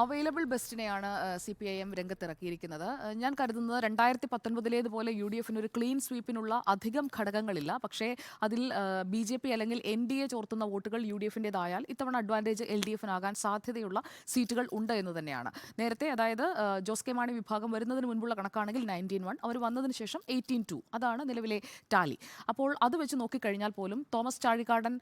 Available ബെസ്റ്റിനെയാണ് C P I M രംഗത്തിറക്കിയിരിക്കുന്നത്. ഞാൻ കരുതുന്നത് രണ്ടായിരത്തി പത്തൊൻപതിലേതുപോലെ യു ഡി എഫിന് ഒരു ക്ലീൻ സ്വീപ്പിനുള്ള അധികം ഘടകങ്ങളില്ല. പക്ഷേ അതിൽ ബി ജെ പി അല്ലെങ്കിൽ എൻ ഡി എ ചോർത്തുന്ന വോട്ടുകൾ യു ഡി എഫിന്റെതായാൽ ഇത്തവണ അഡ്വാന്റേജ് എൽ ഡി എഫിനാകാൻ സാധ്യതയുള്ള സീറ്റുകൾ ഉണ്ട് എന്ന് തന്നെയാണ്. നേരത്തെ അതായത് ജോസ് കെ മാണി വിഭാഗം വരുന്നതിന് മുൻപുള്ള കണക്കാണെങ്കിൽ നയന്റീൻ വൺ അവർ വന്നതിന് ശേഷം എയ്റ്റീൻ ടു അതാണ് നിലവിലെ ടാലി അപ്പോൾ അത് വെച്ച് നോക്കിക്കഴിഞ്ഞാൽ പോലും തോമസ് ചാഴിക്കാടൻ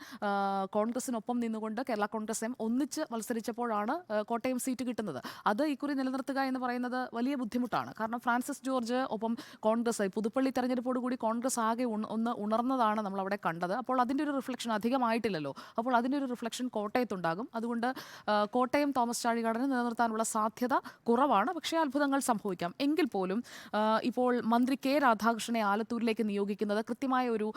കോൺഗ്രസിനൊപ്പം നിന്നുകൊണ്ട് കേരള കോൺഗ്രസ് എം ഒന്നിച്ച് മത്സരിച്ചപ്പോഴാണ് കോട്ടയം സീറ്റ് കിട്ടുന്നത്. അത് ഇക്കുറി നിലനിർത്തുക എന്ന് പറയുന്നത് വലിയ ബുദ്ധിമുട്ടാണ്. കാരണം ഫ്രാൻസിസ് ജോർജ് ഒപ്പം കോൺഗ്രസ് പുതുപ്പള്ളി തെരഞ്ഞെടുപ്പോട് കൂടി കോൺഗ്രസ് ആകെ ഒന്ന് ഉണർന്നതാണ് നമ്മൾ അവിടെ കണ്ടത്. അപ്പോൾ അതിന്റെ ഒരു റിഫ്ലക്ഷൻ അധികമായിട്ടില്ലല്ലോ. അപ്പോൾ അതിന്റെ ഒരു റിഫ്ലക്ഷൻ കോട്ടയത്തുണ്ടാകും. അതുകൊണ്ട് കോട്ടയം തോമസ് ചാഴികാടനെ നിലനിർത്താനുള്ള സാധ്യത കുറവാണ്. പക്ഷേ അത്ഭുതങ്ങൾ സംഭവിക്കാം. എങ്കിൽ പോലും ഇപ്പോൾ മന്ത്രി കെ രാധാകൃഷ്ണനെ ആലത്തൂരിലേക്ക് നിയോഗിക്കുന്നത് കൃത്യമായ ഒരു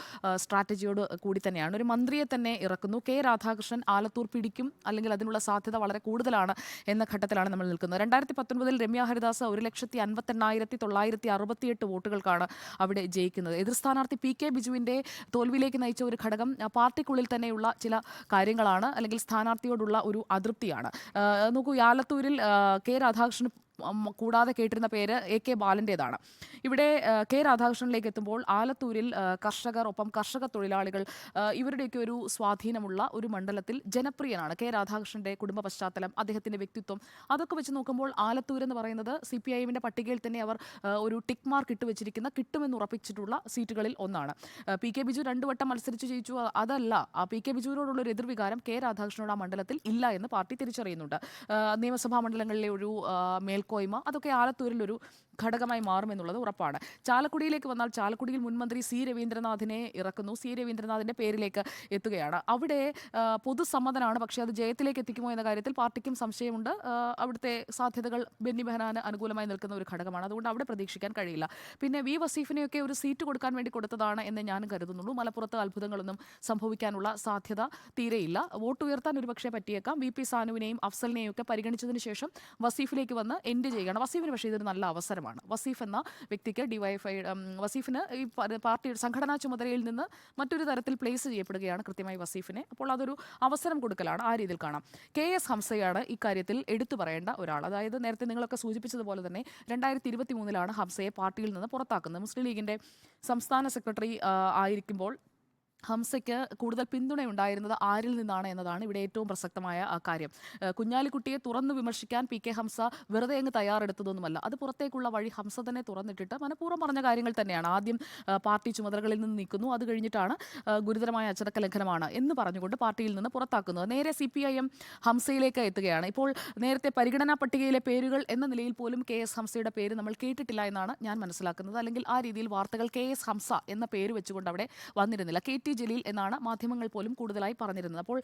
സ്ട്രാറ്റജിയോട് കൂടി തന്നെയാണ്. ഒരു മന്ത്രിയെ തന്നെ ഇറക്കുന്നു. കെ രാധാകൃഷ്ണൻ ആലത്തൂർ പിടിക്കും. അല്ലെങ്കിൽ അതിനുള്ള സാധ്യത വളരെ കൂടുതലാണ് എന്ന ഘട്ടത്തിലാണ് നമ്മൾ നിൽക്കുന്നത്. രണ്ടായിരത്തി പത്തൊൻപതിൽ രമ്യ ഹരിദാസ് ഒരു ലക്ഷത്തി അൻപത്തെണ്ണായിരത്തി തൊള്ളായിരത്തി അറുപത്തിയെട്ട് വോട്ടുകൾക്കാണ് അവിടെ ജയിക്കുന്നത്. എതിർ സ്ഥാനാർത്ഥി പി കെ ബിജുവിന്റെ തോൽവിയിലേക്ക് നയിച്ച ഒരു ഘടകം പാർട്ടിക്കുള്ളിൽ തന്നെയുള്ള ചില കാര്യങ്ങളാണ് അല്ലെങ്കിൽ സ്ഥാനാർത്ഥിയോടുള്ള ഒരു അതൃപ്തിയാണ്. നോക്കൂ ആലത്തൂരിൽ കെ രാധാകൃഷ്ണൻ കൂടാതെ കേട്ടിരുന്ന പേര് എ കെ ബാലന്റേതാണ് ഇവിടെ കെ രാധാകൃഷ്ണനിലേക്ക് എത്തുമ്പോൾ ആലത്തൂരിൽ കർഷകർ ഒപ്പം കർഷക തൊഴിലാളികൾ ഇവരുടെയൊക്കെ ഒരു സ്വാധീനമുള്ള ഒരു മണ്ഡലത്തിൽ ജനപ്രിയനാണ് കെ രാധാകൃഷ്ണന്റെ കുടുംബ പശ്ചാത്തലം അദ്ദേഹത്തിന്റെ വ്യക്തിത്വം. അതൊക്കെ വെച്ച് നോക്കുമ്പോൾ ആലത്തൂർ എന്ന് പറയുന്നത് സി പി ഐ എമ്മിന്റെ പട്ടികയിൽ തന്നെ അവർ ഒരു ടിക്ക് മാർക്ക് ഇട്ട് വെച്ചിരിക്കുന്ന കിട്ടുമെന്ന് ഉറപ്പിച്ചിട്ടുള്ള സീറ്റുകളിൽ ഒന്നാണ്. പി കെ ബിജു രണ്ടു വട്ടം മത്സരിച്ച് ജയിച്ചു. അതല്ല ആ പി കെ ബിജുവിനോടുള്ള ഒരു എതിർവികാരം കെ രാധാകൃഷ്ണനോട് ആ മണ്ഡലത്തിൽ ഇല്ല എന്ന് പാർട്ടി തിരിച്ചറിയുന്നുണ്ട്. നിയമസഭാ മണ്ഡലങ്ങളിലെ ഒരു ആ, മേൽക്കോയ്മ അതൊക്കെ ആലത്തൂരിൽ ഒരു ഘടകമായി മാറുമെന്നുള്ളത് ഉറപ്പാണ്. ചാലക്കുടിയിലേക്ക് വന്നാൽ ചാലക്കുടിയിൽ മുൻമന്ത്രി സി രവീന്ദ്രനാഥിനെ ഇറക്കുന്നു. സി രവീന്ദ്രനാഥിന്റെ പേരിലേക്ക് എത്തുകയാണ്. അവിടെ പൊതുസമ്മതനാണ്. പക്ഷേ അത് ജയത്തിലേക്ക് എത്തിക്കുമോ എന്ന കാര്യത്തിൽ പാർട്ടിക്കും സംശയമുണ്ട്. അവിടുത്തെ സാധ്യതകൾ ബെന്നി ബെഹനാന് അനുകൂലമായി നിൽക്കുന്ന ഒരു ഘടകമാണ്. അതുകൊണ്ട് അവിടെ പ്രതീക്ഷിക്കാൻ കഴിയില്ല. പിന്നെ വി വസീഫിനെയൊക്കെ ഒരു സീറ്റ് കൊടുക്കാൻ വേണ്ടി കൊടുത്തതാണ് എന്ന് ഞാൻ കരുതുന്നുള്ളൂ. മലപ്പുറത്ത് അത്ഭുതങ്ങളൊന്നും സംഭവിക്കാനുള്ള സാധ്യത തീരെയില്ല. വോട്ട് ഉയർത്താൻ ഒരുപക്ഷെ പറ്റിയേക്കാം. വി പി സാനുവിനെയും അഫ്സലിനെയും ഒക്കെ പരിഗണിച്ചതിന് ശേഷം വസീഫിലേക്ക് വന്ന് എൻഡ് ചെയ്യുകയാണ് വസീഫിന് പക്ഷേ ഇതൊരു നല്ല അവസരമാണ്. വസീഫ് എന്ന വ്യക്തിക്ക് ഡിവൈഫൈ വസീഫിന് ഈ പാർട്ടിയുടെ സംഘടനാ ചുമതലയിൽ നിന്ന് മറ്റൊരു തരത്തിൽ പ്ലേസ് ചെയ്യപ്പെടുകയാണ് കൃത്യമായി വസീഫിനെ. അപ്പോൾ അതൊരു അവസരം കൊടുക്കലാണ്. ആ രീതിയിൽ കാണാം. കെ എസ് ഹംസയാണ് ഇക്കാര്യത്തിൽ എടുത്തു പറയേണ്ട ഒരാൾ. അതായത് നേരത്തെ നിങ്ങളൊക്കെ സൂചിപ്പിച്ചതുപോലെ തന്നെ രണ്ടായിരത്തി ഇരുപത്തി മൂന്നിലാണ് ഹംസയെ പാർട്ടിയിൽ നിന്ന് പുറത്താക്കുന്നത്. മുസ്ലിം ലീഗിന്റെ സംസ്ഥാന സെക്രട്ടറി ആയിരിക്കുമ്പോൾ ഹംസയ്ക്ക് കൂടുതൽ പിന്തുണയുണ്ടായിരുന്നത് ആരിൽ നിന്നാണ് എന്നതാണ് ഇവിടെ ഏറ്റവും പ്രസക്തമായ കാര്യം. കുഞ്ഞാലിക്കുട്ടിയെ തുറന്നു വിമർശിക്കാൻ പി കെ ഹംസ വെറുതെ അങ്ങ് തയ്യാറെടുത്തതൊന്നുമല്ല. അത് പുറത്തേക്കുള്ള വഴി ഹംസ തന്നെ തുറന്നിട്ടിട്ട് മനഃപൂർവം പറഞ്ഞ കാര്യങ്ങൾ തന്നെയാണ്. ആദ്യം പാർട്ടി ചുമതലകളിൽ നിന്ന് നീക്കുന്നു അത് കഴിഞ്ഞിട്ടാണ് ഗുരുതരമായ അച്ചടക്ക ലംഘനമാണ് എന്ന് പറഞ്ഞുകൊണ്ട് പാർട്ടിയിൽ നിന്ന് പുറത്താക്കുന്നത്. നേരെ സി പി ഐ എം ഹംസയിലേക്ക് എത്തുകയാണ്. ഇപ്പോൾ നേരത്തെ പരിഗണനാ പട്ടികയിലെ പേരുകൾ എന്ന നിലയിൽ പോലും കെ എസ് ഹംസയുടെ പേര് നമ്മൾ കേട്ടിട്ടില്ല എന്നാണ് ഞാൻ മനസ്സിലാക്കുന്നത്. അല്ലെങ്കിൽ ആ രീതിയിൽ വാർത്തകൾ കെ എസ് ഹംസ എന്ന പേര് വെച്ചുകൊണ്ട് അവിടെ വന്നിരുന്നില്ല. കെ ടി ജലീൽ എന്നാണ് മാധ്യമങ്ങൾ പോലും കൂടുതലായി പറഞ്ഞിരുന്നത്. അപ്പോൾ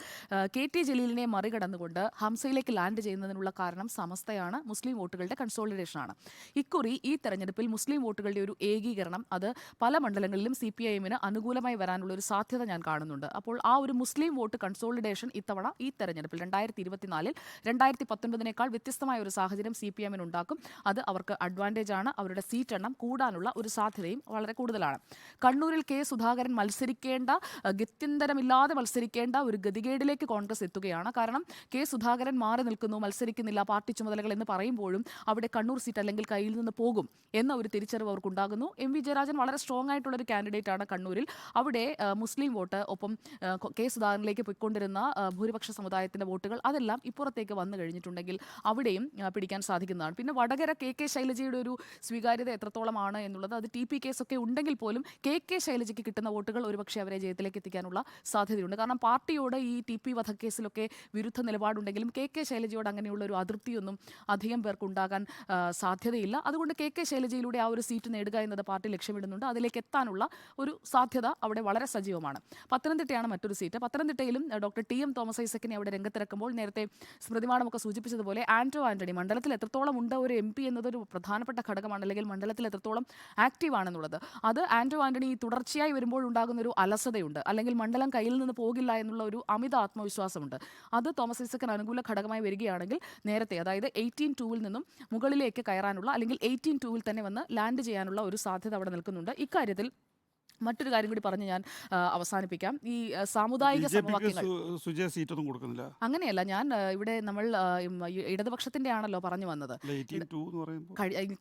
കെ ടി ജലീലിനെ മറികടന്നുകൊണ്ട് ഹംസയിലേക്ക് ലാൻഡ് ചെയ്യുന്നതിനുള്ള കാരണം സമസ്തയാണ്. മുസ്ലിം വോട്ടുകളുടെ കൺസോളിഡേഷനാണ്. ഇക്കുറി ഈ തെരഞ്ഞെടുപ്പിൽ മുസ്ലിം വോട്ടുകളുടെ ഒരു ഏകീകരണം അത് പല മണ്ഡലങ്ങളിലും സി പി ഐ എമ്മിന് അനുകൂലമായി വരാനുള്ള ഒരു സാധ്യത ഞാൻ കാണുന്നുണ്ട്. അപ്പോൾ ആ ഒരു മുസ്ലിം വോട്ട് കൺസോളിഡേഷൻ ഇത്തവണ ഈ തെരഞ്ഞെടുപ്പിൽ രണ്ടായിരത്തി ഇരുപത്തിനാലിൽ രണ്ടായിരത്തി പത്തൊൻപതിനേക്കാൾ വ്യത്യസ്തമായ ഒരു സാഹചര്യം സി പി എമ്മിന് ഉണ്ടാക്കും. അത് അവർക്ക് അഡ്വാന്റേജ് ആണ് അവരുടെ സീറ്റ് എണ്ണം കൂടാനുള്ള ഒരു സാധ്യതയും വളരെ കൂടുതലാണ്. കണ്ണൂരിൽ കെ സുധാകരൻ മത്സരിക്കേണ്ട അഹ്, ഗത്യന്തരമില്ലാതെ മത്സരിക്കേണ്ട ഒരു ഗതികേടിലേക്ക് കോൺഗ്രസ് എത്തുകയാണ്. കാരണം കെ സുധാകരൻ മാറി നിൽക്കുന്നു മത്സരിക്കുന്നില്ല പാർട്ടി ചുമതലകൾ എന്ന് പറയുമ്പോഴും അവിടെ കണ്ണൂർ സീറ്റ് അല്ലെങ്കിൽ കയ്യിൽ നിന്ന് പോകും എന്ന ഒരു തിരിച്ചറിവ് അവർക്കുണ്ടാകുന്നു. എം വി ജയരാജൻ വളരെ സ്ട്രോങ് ആയിട്ടുള്ള ഒരു കാൻഡിഡേറ്റ് ആണ് കണ്ണൂരിൽ. അവിടെ മുസ്ലിം വോട്ട് ഒപ്പം കെ സുധാകരനിലേക്ക് പോയിക്കൊണ്ടിരുന്ന ഭൂരിപക്ഷ സമുദായത്തിന്റെ വോട്ടുകൾ അതെല്ലാം ഇപ്പുറത്തേക്ക് വന്നു കഴിഞ്ഞിട്ടുണ്ടെങ്കിൽ അവിടെയും പിടിക്കാൻ സാധിക്കുന്നതാണ്. പിന്നെ വടകര കെ കെ ശൈലജയുടെ ഒരു സ്വീകാര്യത എത്രത്തോളമാണ് എന്നുള്ളത് അത് ടി പി കേസൊക്കെ ഉണ്ടെങ്കിൽ പോലും കെ കെ ശൈലജയ്ക്ക് കിട്ടുന്ന വോട്ടുകൾ ഒരുപക്ഷെ അവരെ ജയത്തിലേക്ക് എത്തിക്കാനുള്ള സാധ്യതയുണ്ട്. കാരണം പാർട്ടിയോട് ഈ ടി പി വധക്കേസിലൊക്കെ വിരുദ്ധ നിലപാടുണ്ടെങ്കിലും കെ കെ ശൈലജയോട് അങ്ങനെയുള്ള ഒരു അതിർത്തിയൊന്നും അധികം പേർക്കുണ്ടാകാൻ സാധ്യതയില്ല. അതുകൊണ്ട് കെ കെ ശൈലജയിലൂടെ ആ ഒരു സീറ്റ് നേടുക എന്നത് പാർട്ടി ലക്ഷ്യമിടുന്നുണ്ട്. അതിലേക്ക് എത്താനുള്ള ഒരു സാധ്യത അവിടെ വളരെ സജീവമാണ്. പത്തനംതിട്ടയാണ് മറ്റൊരു സീറ്റ്. പത്തനംതിട്ടയിലും ഡോക്ടർ ടി എം തോമസ് ഐസക്കിനെ അവിടെ രംഗത്തിറക്കുമ്പോൾ നേരത്തെ സ്മൃതിമാണമൊക്കെ സൂചിപ്പിച്ചതുപോലെ ആന്റോ ആന്റണി മണ്ഡലത്തിൽ എത്രത്തോളം ഉണ്ട് ഒരു എം പി എന്നതൊരു പ്രധാനപ്പെട്ട ഘടകമാണ് അല്ലെങ്കിൽ മണ്ഡലത്തിൽ എത്രത്തോളം ആക്റ്റീവ് ആണെന്നുള്ളത് അത് ആന്റോ ആന്റണി തുടർച്ചയായി വരുമ്പോൾ ഉണ്ടാകുന്ന ഒരു അലസതയുണ്ട് അല്ലെങ്കിൽ മണ്ഡലം കയ്യിൽ നിന്ന് പോകില്ല എന്നുള്ള ഒരു അമിത ആത്മവിശ്വാസമുണ്ട്. അത് തോമസ് ഐസക്കിന് അനുകൂല ഘടകമായി വരികയാണെങ്കിൽ നേരത്തെ അതായത് എയ്റ്റീൻ ടൂവിൽ നിന്നും മുകളിലേക്ക് കയറാനുള്ള അല്ലെങ്കിൽ എയ്റ്റീൻ ടൂവിൽ തന്നെ വന്ന് ലാൻഡ് ചെയ്യാനുള്ള ഒരു സാധ്യത അവിടെ നിൽക്കുന്നുണ്ട്. ഇക്കാര്യത്തിൽ മറ്റൊരു കാര്യം കൂടി പറഞ്ഞ് ഞാൻ അവസാനിപ്പിക്കാം. ഈ സാമുദായിക സമവാക്യങ്ങൾ സീറ്റൊന്നും കൊടുക്കുന്നില്ല? അങ്ങനെയല്ല. ഞാൻ ഇവിടെ നമ്മൾ ഇടതുപക്ഷത്തിന്റെ ആണല്ലോ പറഞ്ഞു വന്നത്.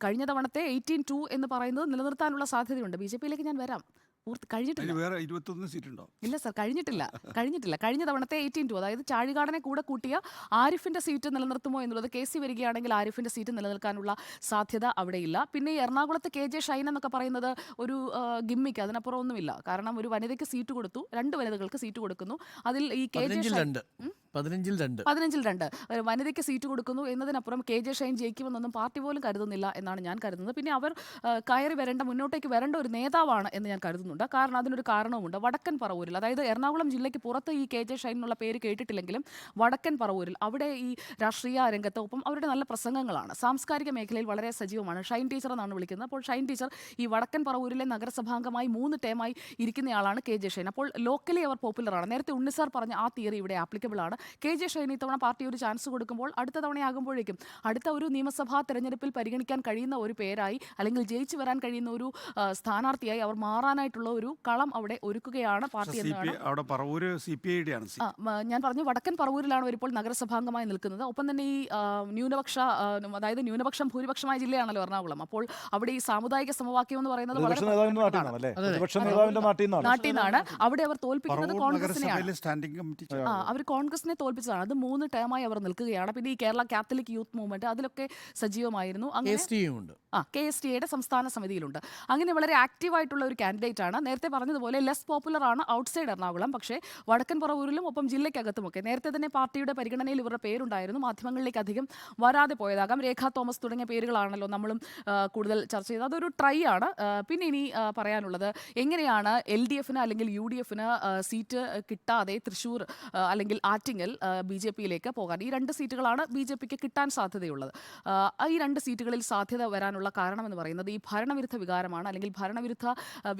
കഴിഞ്ഞ തവണത്തെ എയ്റ്റീൻ ടു എന്ന് പറയുന്നത് നിലനിർത്താനുള്ള സാധ്യതയുണ്ട്. ബി ജെ പിയിലേക്ക് ഞാൻ വരാം. പൂർത്തി കഴിഞ്ഞിട്ടില്ല. വേറെ ഇരുപത്തൊന്ന് സീറ്റ് ഉണ്ടോ ഇല്ല സർ കഴിഞ്ഞിട്ടില്ല. കഴിഞ്ഞിട്ടില്ല. കഴിഞ്ഞ തവണത്തെ എയ്റ്റീൻ ടു അതായത് ചാഴികാടനെ കൂടെ കൂട്ടിയ ആരിഫിന്റെ സീറ്റ് നിലനിർത്തുമോ എന്നുള്ളത് കെ സി വരികയാണെങ്കിൽ ആരിഫിന്റെ സീറ്റ് നിലനിൽക്കാനുള്ള സാധ്യത അവിടെയില്ല. പിന്നെ ഈ എറണാകുളത്ത് കെ ജെ ഷൈൻ എന്നൊക്കെ പറയുന്നത് ഒരു ഗിമ്മിക്ക് അതിനപ്പുറം ഒന്നുമില്ല കാരണം ഒരു വനിതയ്ക്ക് സീറ്റ് കൊടുത്തു രണ്ട് വനിതകൾക്ക് സീറ്റ് കൊടുക്കുന്നു. അതിൽ ഈ കെ ജെ ഷൈൻ പതിനഞ്ചിൽ രണ്ട്. പതിനഞ്ചിൽ രണ്ട്. വനിതയ്ക്ക് സീറ്റ് കൊടുക്കുന്നു എന്നതിനപ്പുറം കെ ജെ ഷൈൻ ജയിക്കുമെന്നൊന്നും പാർട്ടി പോലും കരുതുന്നില്ല എന്നാണ് ഞാൻ കരുതുന്നത്. പിന്നെ അവർ കയറി വരേണ്ട മുന്നോട്ടേക്ക് വരേണ്ട ഒരു നേതാവാണ് എന്ന് ഞാൻ കരുതുന്നുണ്ട്. കാരണം അതിനൊരു കാരണവുമുണ്ട്. വടക്കൻ പറവൂരിൽ അതായത് എറണാകുളം ജില്ലയ്ക്ക് പുറത്ത് ഈ കെ ജെ ഷൈൻ എന്നുള്ള പേര് കേട്ടിട്ടില്ലെങ്കിലും വടക്കൻ പറവൂരിൽ അവിടെ ഈ രാഷ്ട്രീയ രംഗത്ത് ഒപ്പം അവരുടെ നല്ല പ്രസംഗങ്ങളാണ്. സാംസ്കാരിക മേഖലയിൽ വളരെ സജീവമാണ്. ഷൈൻ ടീച്ചർ എന്നാണ് വിളിക്കുന്നത്. അപ്പോൾ ഷൈൻ ടീച്ചർ ഈ വടക്കൻ പറവൂരിലെ നഗരസഭാംഗമായി മൂന്ന് ടേമായി ഇരിക്കുന്നയാളാണ് കെ ജെ ഷൈൻ. അപ്പോൾ ലോക്കലി അവർ പോപ്പുലറാണ് നേരത്തെ ഉണ്ണിസാർ പറഞ്ഞ ആ തിയറി ഇവിടെ ആപ്ലിക്കബിൾ ആണ്. കെ ജെ ഷൈൻ ഇത്തവണ പാർട്ടി ഒരു ചാൻസ് കൊടുക്കുമ്പോൾ അടുത്ത തവണയാകുമ്പോഴേക്കും അടുത്ത ഒരു നിയമസഭാ തെരഞ്ഞെടുപ്പിൽ പരിഗണിക്കാൻ കഴിയുന്ന ഒരു പേരായി അല്ലെങ്കിൽ ജയിച്ചു വരാൻ കഴിയുന്ന ഒരു സ്ഥാനാർത്ഥിയായി അവർ മാറാനായിട്ടുള്ള ഒരു കളം അവിടെ ഒരുക്കുകയാണ് പാർട്ടി എന്നാണ് പി അവിടെ പറവൂര് സി ആണ് ഞാൻ പറഞ്ഞു വടക്കൻ പറവൂരിലാണ് ഇപ്പോൾ നഗരസഭാംഗമായി നിൽക്കുന്നത്. ഒപ്പം തന്നെ ഈ ന്യൂനപക്ഷ അതായത് ന്യൂനപക്ഷം ഭൂരിപക്ഷമായ ജില്ലയാണല്ലോ എറണാകുളം. അപ്പോൾ അവിടെ ഈ സാമുദായിക സമവാക്യം എന്ന് പറയുന്നത് വളരെ നാട്ടിൽ നിന്നാണ് അല്ലേ അതെ. നാട്ടിൽ നിന്നാണ്. നാട്ടിൽ അവിടെ അവർ തോൽപ്പിക്കുന്നത് കോൺഗ്രസിനെയാണ്. സ്റ്റാൻഡിംഗ് കമ്മിറ്റി ആ അവർ കോൺഗ്രസിനെ തോൽപ്പിച്ചതാണ്. അത് മൂന്ന് ടേമായി അവർ നിൽക്കുകയാണ്. പിന്നെ ഈ കേരള കാത്തലിക് യൂത്ത് മൂവ്മെന്റ് അതിലൊക്കെ സജീവമായിരുന്നു. അങ്ങനെ ആ കെ എസ് ടി എയുടെ സംസ്ഥാന സമിതിയിലുണ്ട്. അങ്ങനെ വളരെ ആക്റ്റീവ് ആയിട്ടുള്ള ഒരു കാൻഡിഡേറ്റ് ആണ്. നേരത്തെ പറഞ്ഞതുപോലെ ലെസ് പോപ്പുലർ ആണ് ഔട്ട്സൈഡ് എറണാകുളം പക്ഷേ വടക്കൻ പുറവൂരിലും ഒപ്പം ജില്ലയ്ക്കകത്തുമൊക്കെ. നേരത്തെ തന്നെ പാർട്ടിയുടെ പരിഗണനയിൽ ഇവരുടെ പേരുണ്ടായിരുന്നു. മാധ്യമങ്ങളിലേക്ക് അധികം വരാതെ പോയതാകാം. രേഖാ തോമസ് തുടങ്ങിയ പേരുകളാണല്ലോ നമ്മളും കൂടുതൽ ചർച്ച ചെയ്തത്. അതൊരു ട്രൈ ആണ്. പിന്നെ ഇനി പറയാനുള്ളത് എങ്ങനെയാണ് എൽ ഡി എഫിന് അല്ലെങ്കിൽ യു ഡി എഫിന് സീറ്റ് കിട്ടാതെ തൃശ്ശൂർ അല്ലെങ്കിൽ ആറ്റിങ്ങൽ ബി ജെ പിയിലേക്ക് പോകാൻ. ഈ രണ്ട് സീറ്റുകളാണ് ബി ജെ പിക്ക് കിട്ടാൻ സാധ്യതയുള്ളത്. ഈ രണ്ട് സീറ്റുകളിൽ സാധ്യത വരാനുള്ള കാരണം എന്ന് പറയുന്നത് ഈ ഭരണവിരുദ്ധ വികാരമാണ് അല്ലെങ്കിൽ ഭരണവിരുദ്ധ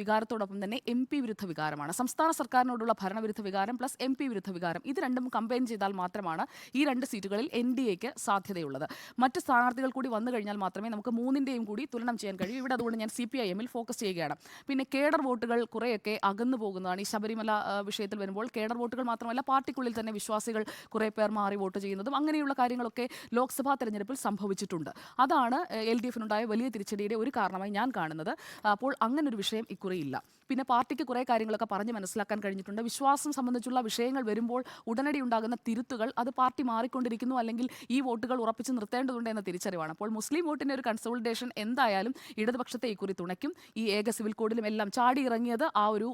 വികാരത്തോടൊപ്പം തന്നെ എം പി വിരുദ്ധ വികാരമാണ്. സംസ്ഥാന സർക്കാരിനോടുള്ള ഭരണവിരുദ്ധ വികാരം പ്ലസ് എം പി വിരുദ്ധ വികാരം ഇത് രണ്ടും കമ്പൈൻ ചെയ്താൽ മാത്രമാണ് ഈ രണ്ട് സീറ്റുകളിൽ എൻ ഡി എക്ക് സാധ്യതയുള്ളത്. മറ്റ് സ്ഥാനാർത്ഥികൾ കൂടി വന്നു കഴിഞ്ഞാൽ മാത്രമേ നമുക്ക് മൂന്നിന്റെയും കൂടി തുലനം ചെയ്യാൻ കഴിയൂ. ഇവിടെ അതുകൊണ്ട് ഞാൻ സി പി ഐ എമ്മിൽ ഫോക്കസ് ചെയ്യുകയാണ്. പിന്നെ കേഡർ വോട്ടുകൾ കുറേയൊക്കെ അകന്നു പോകുന്നതാണ്. ഈ ശബരിമല വിഷയത്തിൽ വരുമ്പോൾ കേഡർ വോട്ടുകൾ മാത്രമല്ല പാർട്ടിക്കുള്ളിൽ തന്നെ വിശ്വാസികൾ കുറേ പേർ മാറി വോട്ട് ചെയ്യുന്നതും അങ്ങനെയുള്ള കാര്യങ്ങളൊക്കെ ലോക്സഭാ തെരഞ്ഞെടുപ്പിൽ സംഭവിച്ചിട്ടുണ്ട്. അതാണ് എൽ ഡി എഫിനുണ്ടായ വലിയ തിരിച്ചടിയുടെ ഒരു കാരണമായി ഞാൻ കാണുന്നത്. അപ്പോൾ അങ്ങനെ ഒരു വിഷയം ഇക്കുറിയില്ല. പിന്നെ പാർട്ടിക്ക് കുറേ കാര്യങ്ങളൊക്കെ പറഞ്ഞ് മനസ്സിലാക്കാൻ കഴിഞ്ഞിട്ടുണ്ട്. വിശ്വാസം സംബന്ധിച്ചുള്ള വിഷയങ്ങൾ വരുമ്പോൾ ഉടനടി ഉണ്ടാകുന്ന തിരുത്തുകൾ അത് പാർട്ടി മാറിക്കൊണ്ടിരിക്കുന്നു അല്ലെങ്കിൽ ഈ വോട്ടുകൾ ഉറപ്പിച്ച് നിർത്തേണ്ടതുണ്ട് എന്ന തിരിച്ചറിവാണ്. അപ്പോൾ മുസ്ലിം വോട്ടിന്റെ ഒരു കൺസോളിഡേഷൻ എന്തായാലും ഇടതുപക്ഷത്തെ ഇക്കുറി തുണയ്ക്കും. ഈ ഏക സിവിൽ കോഡിലും എല്ലാം ചാടി ഇറങ്ങിയത് ആ ഒരു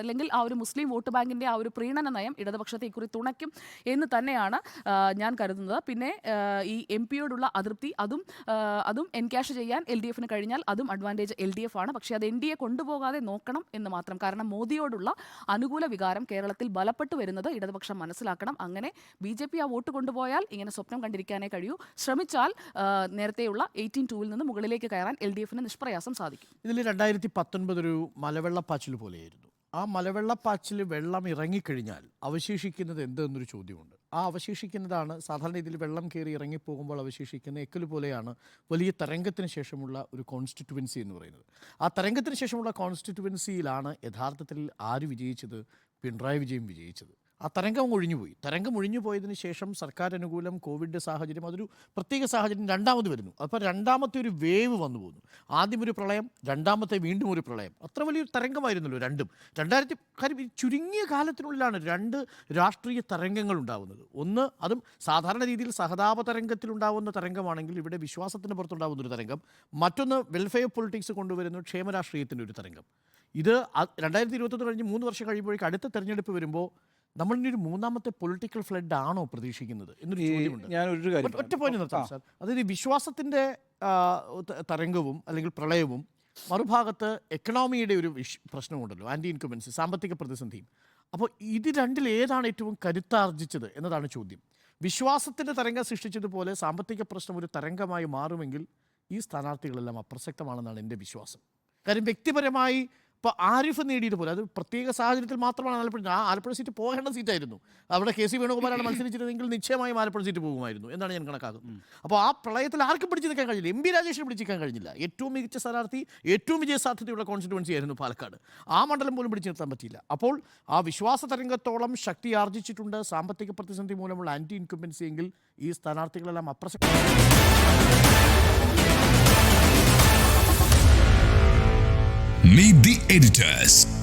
അല്ലെങ്കിൽ ആ ഒരു മുസ്ലിം വോട്ട് ബാങ്കിന്റെ ആ ഒരു പ്രീണന നയം ഇടതുപക്ഷത്തെ ഇക്കുറി തുണയ്ക്കും. എന്ന് തന്നെയാണ് ഞാൻ കരുതുന്നത്. പിന്നെ ഈ എം പിയോടുള്ള അതൃപ്തി അതും അതും എൻക്യാഷ് ചെയ്യാൻ എൽ ഡി എഫിന് കഴിഞ്ഞാൽ അതും അഡ്വാന്റേജ് എൽ ഡി എഫ് ആണ്. പക്ഷേ അത് എൻ ഡി എ കൊണ്ടുപോകാതെ നോക്കണം എന്ന് മാത്രം. കാരണം മോദിയോടുള്ള അനുകൂല വികാരം കേരളത്തിൽ ബലപ്പെട്ടു വരുന്നത് ഇടതുപക്ഷം മനസ്സിലാക്കണം. അങ്ങനെ ബി ജെ പി ആ വോട്ട് കൊണ്ടുപോയാൽ ഇങ്ങനെ സ്വപ്നം കണ്ടിരിക്കാനേ കഴിയൂ. ശ്രമിച്ചാൽ നേരത്തെയുള്ള എയ്റ്റീൻ ടൂവിൽ നിന്ന് മുകളിലേക്ക് കയറാൻ എൽ ഡി എഫിന് നിഷ്പ്രയാസം സാധിക്കും. ഇതിൽ രണ്ടായിരത്തി പത്തൊൻപത് ഒരു മലവെള്ള പാച്ചിൽ പോലെയായിരുന്നു. ആ മലവെള്ളപ്പാച്ചിൽ വെള്ളം ഇറങ്ങിക്കഴിഞ്ഞാൽ അവശേഷിക്കുന്നത് എന്തെന്നൊരു ചോദ്യമുണ്ട്. ആ അവശേഷിക്കുന്നതാണ് സാധാരണ രീതിയിൽ വെള്ളം കയറി ഇറങ്ങിപ്പോകുമ്പോൾ അവശേഷിക്കുന്ന എക്കൽ പോലെയാണ് വലിയ തരംഗത്തിന് ശേഷമുള്ള ഒരു കോൺസ്റ്റിറ്റുവൻസി എന്ന് പറയുന്നത്. ആ തരംഗത്തിന് ശേഷമുള്ള കോൺസ്റ്റിറ്റുവൻസിയിലാണ് യഥാർത്ഥത്തിൽ ആര് വിജയിച്ചത്? പിണറായി വിജയൻ വിജയിച്ചത്. ആ തരംഗം ഒഴിഞ്ഞുപോയി. തരംഗം ഒഴിഞ്ഞു പോയതിന് ശേഷം സർക്കാർ അനുകൂലം കോവിഡ് സാഹചര്യം അതൊരു പ്രത്യേക സാഹചര്യം രണ്ടാമത് വരുന്നു. അപ്പോൾ രണ്ടാമത്തെ ഒരു വേവ് വന്നു പോകുന്നു. ആദ്യം ഒരു പ്രളയം രണ്ടാമത്തെ വീണ്ടും ഒരു പ്രളയം. അത്ര വലിയൊരു തരംഗമായിരുന്നല്ലോ രണ്ടും. രണ്ടായിരത്തി കാര്യം ഈ ചുരുങ്ങിയ കാലത്തിനുള്ളിലാണ് രണ്ട് രാഷ്ട്രീയ തരംഗങ്ങൾ ഉണ്ടാകുന്നത് ഒന്ന് അതും സാധാരണ രീതിയിൽ സഹതാപ തരംഗത്തിലുണ്ടാവുന്ന തരംഗമാണെങ്കിൽ ഇവിടെ വിശ്വാസത്തിന് പുറത്തുണ്ടാകുന്ന ഒരു തരംഗം. മറ്റൊന്ന് വെൽഫെയർ പൊളിറ്റിക്സ് കൊണ്ടുവരുന്ന ക്ഷേമരാഷ്ട്രീയത്തിന്റെ ഒരു തരംഗം. ഇത് രണ്ടായിരത്തി ഇരുപത്തൊന്ന് കഴിഞ്ഞ് മൂന്ന് വർഷം കഴിയുമ്പോഴേക്ക് അടുത്ത തെരഞ്ഞെടുപ്പ് വരുമ്പോൾ നമ്മളിനി ഒരു മൂന്നാമത്തെ പൊളിറ്റിക്കൽ ഫ്ലഡ് ആണോ പ്രതീക്ഷിക്കുന്നത് എന്നൊരു ചോദ്യമുണ്ട്. ഞാൻ ഒരു കാര്യം ഒറ്റ- പോയിന്റ് നിർത്താം സാർ. അതായത് വിശ്വാസത്തിന്റെ തരംഗവും അല്ലെങ്കിൽ പ്രളയവും മറുഭാഗത്ത് എക്കണോമിയുടെ ഒരു പ്രശ്നമുണ്ടല്ലോ ആന്റി ഇൻകമൻസ് സാമ്പത്തിക പ്രതിസന്ധിയും. അപ്പോൾ ഇത് രണ്ടിൽ ഏതാണ് ഏറ്റവും കരുത്താർജിച്ചത് എന്നതാണ് ചോദ്യം. വിശ്വാസത്തിന്റെ തരംഗം സൃഷ്ടിച്ചതുപോലെ സാമ്പത്തിക പ്രശ്നം ഒരു തരംഗമായി മാറുമെങ്കിൽ ഈ സ്ഥാനാർത്ഥികളെല്ലാം അപ്രസക്തമാണെന്നാണ് എന്റെ വിശ്വാസം. കാര്യം വ്യക്തിപരമായി ഇപ്പോൾ ആരിഫ് നേടിയിട്ട് പോലും അത് പ്രത്യേക സാഹചര്യത്തിൽ മാത്രമാണ് ആലപ്പുഴ ആ ആലപ്പുഴ സീറ്റ് പോകേണ്ട സീറ്റായിരുന്നു. അവിടെ കെ സി വേണുഗോപാലാണ് മത്സരിച്ചിരുന്നെങ്കിൽ നിശ്ചയമായും ആലപ്പുഴ സീറ്റ് പോകുമായിരുന്നു എന്നാണ് ഞാൻ കണക്കാക്കുന്നത്. അപ്പോൾ ആ പ്രളയത്തിൽ ആർക്കും പിടിച്ചു നിൽക്കാൻ കഴിഞ്ഞില്ല. എം പി രാജേഷിന് പിടിച്ചു നിൽക്കാൻ കഴിഞ്ഞില്ല. ഏറ്റവും മികച്ച സ്ഥാനാർത്ഥി ഏറ്റവും വിജയ സാധ്യതയുള്ള കോൺസ്റ്റിറ്റുവൻസി ആയിരുന്നു പാലക്കാട്. ആ മണ്ഡലം പോലും പിടിച്ചു നിർത്താൻ പറ്റിയില്ല. അപ്പോൾ ആ വിശ്വാസ തരംഗത്തോളം ശക്തി ആർജിച്ചിട്ടുണ്ട്. സാമ്പത്തിക പ്രതിസന്ധി മൂലമുള്ള ആന്റി ഇൻകംബൻസി എങ്കിൽ ഈ സ്ഥാനാർത്ഥികളെല്ലാം അപ്രസക്ത Meet the editors.